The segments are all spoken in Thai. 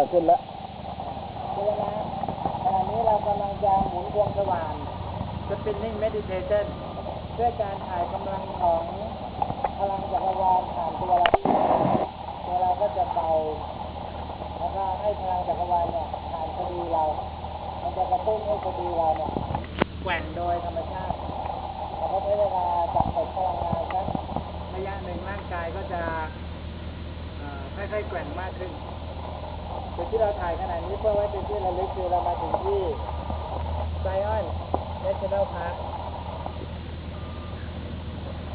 อขึ้นแล้วเจอนะขณะนี้เรากำลังจะหมุนวงสว่าน spinning meditation เพื่อการถ่ายกำลังของพลังจักรวาลผ่านตัวเราตัวเราก็จะเบาแล้วก็ให้พลังจักรวาลเนี่ยผ่านสะดือเรา มันจะกระตุ้นให้สะดือเราเนี่ยแกว่งโดยธรรมชาติเราก็ใช้เวลาจับสพลังงานสักระยะหนึ่งร่างกายก็จะค่อยๆแกว่งมากขึ้น จุดที่เราถ่ายขนาดนี้เพื่อไว้เป็นที่ระลึกคือเรามาถึงที่ไซออนเนชั่นแนลพาร์ค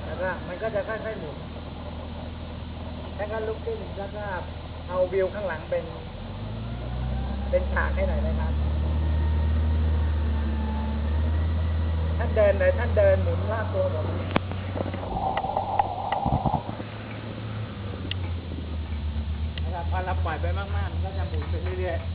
แล้วก็มันก็จะค่อยๆหมุนแล้วก็ลุกขึ้นแล้วก็เอาวิวข้างหลังเป็น เป็นฉากให้หน่อยนะครับท่านเดินเลยท่านเดินหมุนรอบตัวผมนะครับ พอเราปล่อยไปมากๆมันก็จะหมุนไปเรื่อยๆ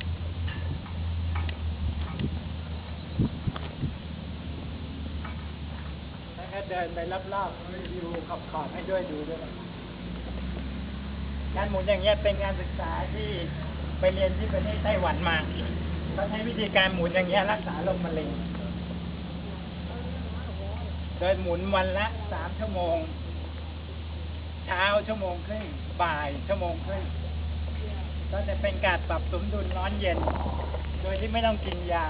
แล้วก็เดินไปรอบๆดูขอบๆให้ด้วยดูด้วยการหมุนอย่างเงี้ยเป็นการศึกษาที่ไปเรียนที่ประเทศไต้หวันมาเขาใช้วิธีการหมุนอย่างเงี้ยรักษาโรคมะเร็งโดยหมุนวันละสามชั่วโมง เช้าชั่วโมงครึ่งบ่ายชั่วโมงครึ่ง ก็จะเป็นการปรับสมดุลร้อนเย็น โดยที่ไม่ต้องกินยา